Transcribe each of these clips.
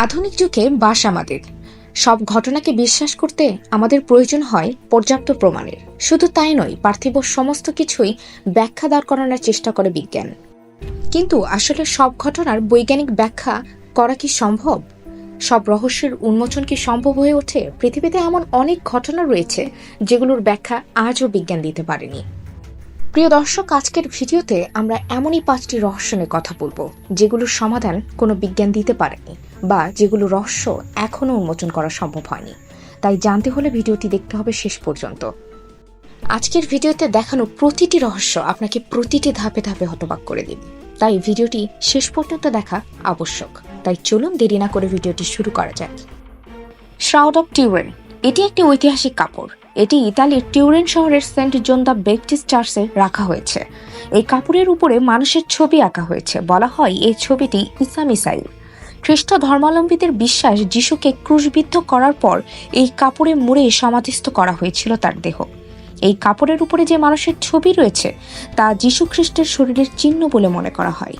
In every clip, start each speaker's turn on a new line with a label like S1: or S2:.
S1: আধুনিক যুগে বাস আমাদের। সব ঘটনাকে বিশ্বাস করতে আমাদের প্রয়োজন হয় পর্যাপ্ত প্রমাণের। শুধু তাই নয়, পার্থিব সমস্ত কিছুই ব্যাখ্যা দাঁড় করানোর চেষ্টা করে বিজ্ঞান। কিন্তু আসলে সব ঘটনার বৈজ্ঞানিক ব্যাখ্যা করা কি সম্ভব? সব রহস্যের উন্মোচন কি সম্ভব হয়ে ওঠে? পৃথিবীতে এমন অনেক ঘটনা রয়েছে যেগুলোর ব্যাখ্যা আজও বিজ্ঞান দিতে পারেনি। প্রিয় দর্শক, আজকের ভিডিওতে আমরা এমনই পাঁচটি রহস্য নিয়ে কথা বলব, যেগুলোর সমাধান কোনো বিজ্ঞান দিতে পারেনি। বা যেগুলো রহস্য এখনও উন্মোচন করা সম্ভব হয়নি। তাই জানতে হলে ভিডিওটি দেখতে হবে শেষ পর্যন্ত। আজকের ভিডিওতে দেখানো প্রতিটি রহস্য আপনাকে প্রতিটি ধাপে ধাপে হতবাক করে দেবে। তাই ভিডিওটি শেষ পর্যন্ত দেখা আবশ্যক। তাই চলুন দেরি না করে ভিডিওটি শুরু করা যাক। শ্রাউড অফ টিউরেন এটি একটি ঐতিহাসিক কাপড়। এটি ইতালির টিউরেন শহরের সেন্ট জোন দ্য বেপটিস্ট চার্চে রাখা হয়েছে। এই কাপড়ের উপরে মানুষের ছবি আঁকা হয়েছে। বলা হয় এই ছবিটি ইসা মিসাইল। খ্রিস্ট ধর্মাবলম্বীদের বিশ্বাস যিশুকে ক্রুশবিদ্ধ করার পর এই কাপড়ে মুড়ে সমাধিস্থ করা হয়েছিল তার দেহ। এই কাপড়ের উপরে যে মানুষের ছবি রয়েছে, তা যীশু খ্রিস্টের শরীরের চিহ্ন বলে মনে করা হয়।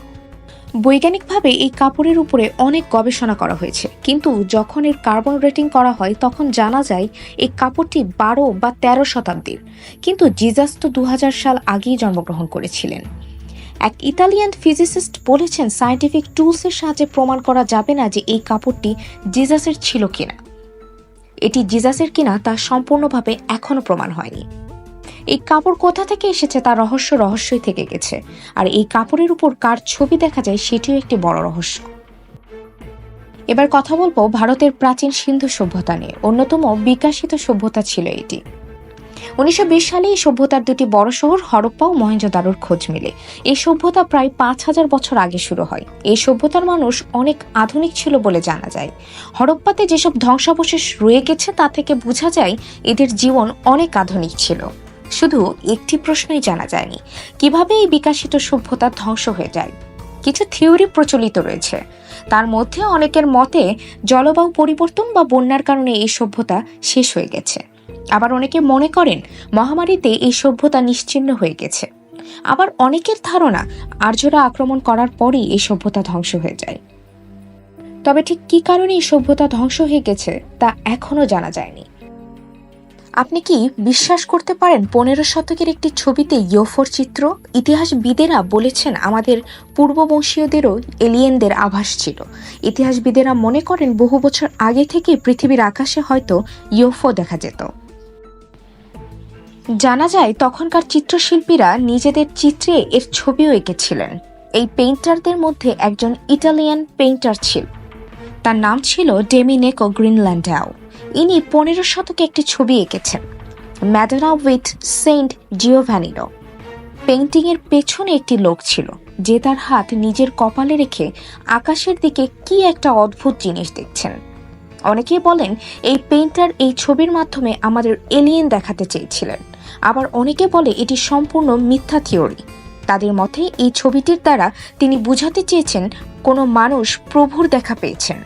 S1: বৈজ্ঞানিকভাবে এই কাপড়ের উপরে অনেক গবেষণা করা হয়েছে, কিন্তু যখন এর কার্বন রেটিং করা হয়, তখন জানা যায় এই কাপড়টি বারো বা তেরো শতাব্দীর। কিন্তু জিজাস তো দু হাজার সাল আগেই জন্মগ্রহণ করেছিলেন। এক ইতালিয়ান ফিজিসিস্ট বলেছেন সায়েন্টিফিক টুলসের সাহায্যে প্রমাণ করা যাবে না যে এই কাপড়টি জিজাসের ছিল কিনা। এটি জিজাসের কিনা তা সম্পূর্ণভাবে এখনও প্রমাণ হয়নি। এই কাপড় কোথা থেকে এসেছে তার রহস্য রহস্যই থেকে গেছে। আর এই কাপড়ের উপর কার ছবি দেখা যায় সেটিও একটি বড় রহস্য। এবার কথা বলব ভারতের প্রাচীন সিন্ধু সভ্যতা নিয়ে। অন্যতম বিকাশিত সভ্যতা ছিল এটি। উনিশশো বিশ সালে এই সভ্যতার দুটি বড় শহর, হরপ্পা ও মহেঞ্জোদারোর খোঁজ মেলে। এই সভ্যতা প্রায় পাঁচ হাজার বছর আগে শুরু হয়। এই সভ্যতার মানুষ অনেক আধুনিক ছিল বলে জানা যায়। হরপ্পাতে যেসব ধ্বংসাবশেষ রয়ে গেছে তা থেকে বোঝা যায় এদের জীবন অনেক আধুনিক ছিল। শুধু একটি প্রশ্নই জানা যায়নি, কীভাবে এই বিকাশিত সভ্যতা ধ্বংস হয়ে যায়? কিছু থিওরি প্রচলিত রয়েছে। তার মধ্যে অনেকের মতে, জলবায়ু পরিবর্তন বা বন্যার কারণে এই সভ্যতা শেষ হয়ে গেছে। আবার অনেকে মনে করেন মহামারীতে এই সভ্যতা নিশ্চিহ্ন হয়ে গেছে। আবার অনেকের ধারণা আর্যরা আক্রমণ করার পরেই এই সভ্যতা ধ্বংস হয়ে যায়। তবে ঠিক কী কারণে এই সভ্যতা ধ্বংস হয়ে গেছে তা এখনও জানা যায়নি। আপনি কি বিশ্বাস করতে পারেন পনেরো শতকের একটি ছবিতে ইয়োফোর চিত্র? ইতিহাসবিদেরা বলেছেন আমাদের পূর্ববংশীয়দেরও এলিয়েনদের আভাস ছিল। ইতিহাসবিদেরা মনে করেন বহু বছর আগে থেকে পৃথিবীর আকাশে হয়তো ইয়োফো দেখা যেত। জানা যায়, তখনকার চিত্রশিল্পীরা নিজেদের চিত্রে এর ছবিও এঁকেছিলেন। এই পেইন্টারদের মধ্যে একজন ইটালিয়ান পেইন্টার ছিল। তার নাম ছিল ডেমিনেকো গ্রিনল্যান্ডাও। ইনি পনেরো শতকে একটি ছবি এঁকেছেন, ম্যাডানা উইথ সেন্ট জিওভ্যানিনো পেইন্টিংয়ের পেছনে একটি লোক ছিল, যে তার হাত নিজের কপালে রেখে আকাশের দিকে কি একটা অদ্ভুত জিনিস দেখছেন। অনেকেই বলেন, এই পেইন্টার এই ছবির মাধ্যমে আমাদের এলিয়েন দেখাতে চেয়েছিলেন। আবার অনেকে বলে এটি সম্পূর্ণ মিথ্যা থিওরি। তাদের মতে এই ছবিটির দ্বারা তিনি বুঝাতে চেয়েছেন কোনো মানুষ প্রভুর দেখা পেয়েছেন।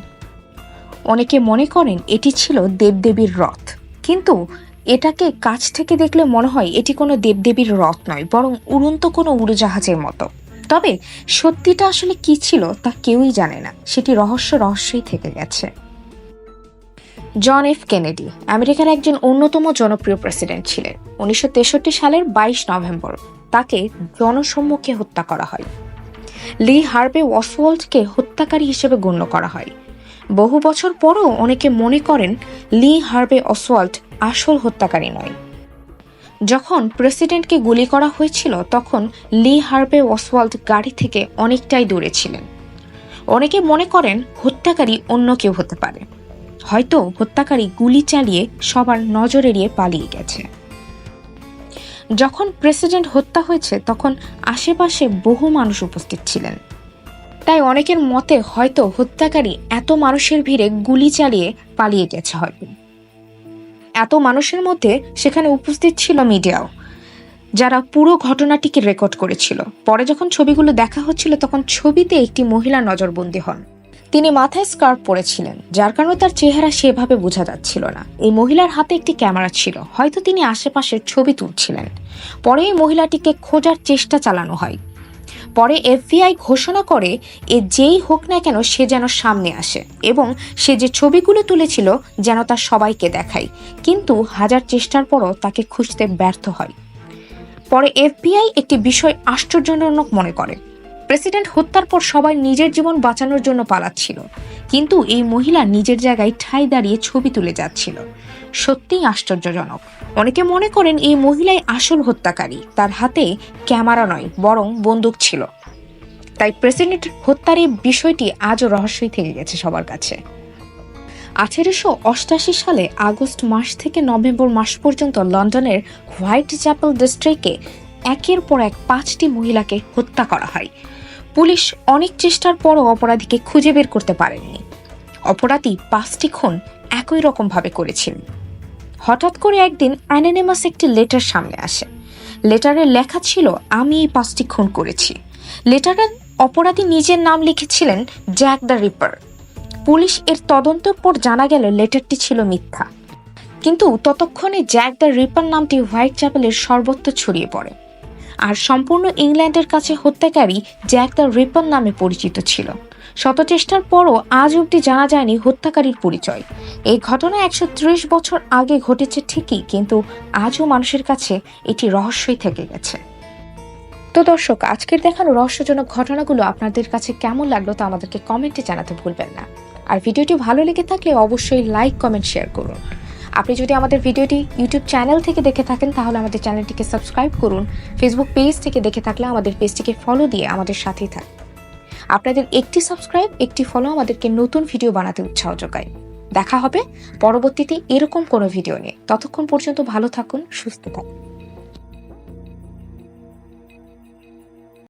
S1: অনেকে মনে করেন এটি ছিল দেবদেবীর রথ। কিন্তু এটাকে কাছ থেকে দেখলে মনে হয় এটি কোনো দেবদেবীর রথ নয়, বরং উড়ন্ত কোনো উড়োজাহাজের মতো। তবে সত্যিটা আসলে কি ছিল তা কেউই জানে না। সেটি রহস্য রহস্যই থেকে গেছে। জন এফ কেনেডি, আমেরিকার একজন অন্যতম জনপ্রিয় প্রেসিডেন্ট ছিলেন। উনিশশো তেষট্টি সালের বাইশ নভেম্বর তাকে জনসম্মুখে হত্যা করা হয়। লি হার্বে ওয়াসওয়াল্ডকে হত্যাকারী হিসেবে গণ্য করা হয়। বহু বছর পরও অনেকে মনে করেন লি হার্বে অসওয়াল্ট আসল হত্যাকারী নয়। যখন প্রেসিডেন্টকে গুলি করা হয়েছিল, তখন লি হার্বে অসওয়াল্ড গাড়ি থেকে অনেকটাই দূরে ছিলেন। অনেকে মনে করেন হত্যাকারী অন্য কেউ হতে পারে। হয়তো হত্যাকারী গুলি চালিয়ে সবার নজর এড়িয়ে পালিয়ে গেছে। যখন প্রেসিডেন্ট হত্যা হয়েছে, তখন আশেপাশে বহু মানুষ উপস্থিত ছিলেন। তাই অনেকের মতে হয়তো হত্যাকারী এত মানুষের ভিড়ে গুলি চালিয়ে পালিয়ে গেছে হয়তো। এত মানুষের মধ্যে সেখানে উপস্থিত ছিল মিডিয়াও, যারা পুরো ঘটনাটিকে রেকর্ড করেছিল। পরে যখন ছবিগুলো দেখা হচ্ছিল, তখন ছবিতে একটি মহিলা নজরবন্দি হন। তিনি মাথায় স্কার্ফ পরেছিলেন, যার কারণে তার চেহারা সেভাবে বোঝা যাচ্ছিল না। এই মহিলার হাতে একটি ক্যামেরা ছিল, হয়তো তিনি আশেপাশের ছবি তুলছিলেন। পরে এই মহিলাটিকে খোঁজার চেষ্টা চালানো হয়। পরে এফবিআই ঘোষণা করে, এ যেই হোক না কেন সে যেন সামনে আসে এবং সে যে ছবিগুলো তুলেছিল যেন তার সবাইকে দেখায়। কিন্তু হাজার চেষ্টার পরও তাকে খুঁজতে ব্যর্থ হয়। পরে এফবিআই একটি বিষয় আশ্চর্যজনক মনে করে। প্রেসিডেন্ট হত্যার পর সবাই নিজের জীবন বাঁচানোর জন্য পালাচ্ছিল। কিন্তু এই মহিলা নিজের জায়গায় ঠাই দাঁড়িয়ে ছবি তুলে যাচ্ছিল। সত্যিই আশ্চর্যজনক। অনেকে মনে করেন এই মহিলাই আসল হত্যাকারী। তার হাতে ক্যামেরা নয়, বরং বন্দুক ছিল। তাই প্রেসিডেন্ট হত্যার এই বিষয়টি আজও রহস্যই থেকে গেছে সবার কাছে। আঠেরোশো অষ্টাশি সালে আগস্ট মাস থেকে নভেম্বর মাস পর্যন্ত লন্ডনের হোয়াইট চ্যাপেল ডিস্ট্রিক্টে একের পর এক পাঁচটি মহিলাকে হত্যা করা হয়। পুলিশ অনেক চেষ্টার পরও অপরাধীকে খুঁজে বের করতে পারেননি। অপরাধী পাঁচটি খুন একই রকমভাবে করেছিলেন হঠাৎ করে একদিন অ্যানোনিমাস একটি লেটার সামনে আসে। লেটারে লেখা ছিল, আমি এই পাঁচটি খুন করেছি। লেটারে অপরাধী নিজের নাম লিখেছিলেন জ্যাক দ্য রিপার পুলিশ এর তদন্তের পর জানা গেল, লেটারটি ছিল মিথ্যা। কিন্তু ততক্ষণে জ্যাক দ্য রিপার নামটি হোয়াইট চ্যাপেলের সর্বত্র ছড়িয়ে পড়ে। আর সম্পূর্ণ ইংল্যান্ডের কাছে হত্যাকারী জ্যাক দ্য রিপার নামে পরিচিত ছিল। শত চেষ্টার পরও আজ অবধি জানা যায়নি হত্যাকারীর পরিচয়। এই ঘটনা একশো ত্রিশ বছর আগে ঘটেছে ঠিকই, কিন্তু আজও মানুষের কাছে এটি রহস্যই থেকে গেছে। তো দর্শক, আজকের দেখানো রহস্যজনক ঘটনাগুলো আপনাদের কাছে কেমন লাগল তা আমাদেরকে কমেন্টে জানাতে ভুলবেন না। আর ভিডিওটি ভালো লেগে থাকলে অবশ্যই লাইক, কমেন্ট, শেয়ার করুন। আপনি যদি আমাদের ভিডিওটি ইউটিউব চ্যানেল থেকে দেখে থাকেন, তাহলে আমাদের চ্যানেলটিকে সাবস্ক্রাইব করুন। ফেসবুক পেজ থেকে দেখে থাকলে আমাদের পেজটিকে ফলো দিয়ে আমাদের সাথেই থাকুন। আপনাদের একটি সাবস্ক্রাইব একটি ফলো আমাদেরকে নতুন ভিডিও বানাতে উৎসাহ যোগায়। দেখা হবে পরবর্তীতে এরকম কোনো ভিডিও নিয়ে। ততক্ষণ পর্যন্ত ভালো থাকুন, সুস্থ থাকুন।